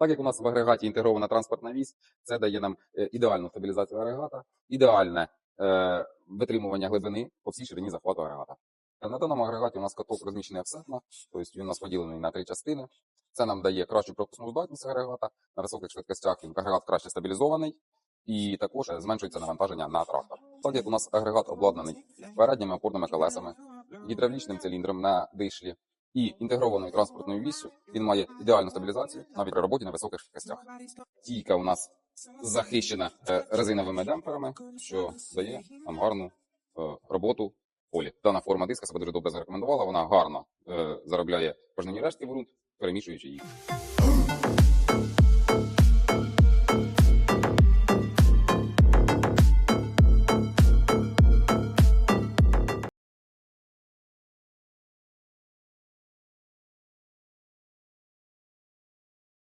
Так як у нас в агрегаті інтегрована транспортна вісь, це дає нам е, ідеальну стабілізацію агрегата, ідеальне е, витримування глибини по всій ширині захвату агрегата. На даному агрегаті у нас каток розміщений офсетно, тобто він у нас поділений на три частини. Це нам дає кращу пропускну здатність агрегата. На високих швидкостях він агрегат краще стабілізований і також зменшується навантаження на трактор. Так як у нас агрегат обладнаний передніми опорними колесами, гідравлічним циліндром на дишлі і інтегрованою транспортною віссю, він має ідеальну стабілізацію навіть при роботі на високих швидкостях. Тійка у нас захищена е, резиновими демперами, що дає нам гарну е, роботу полі. Дана форма диска себе дуже добре зарекомендувала. Вона гарно е, заробляє пожнені рештки в ґрунт, перемішуючи їх.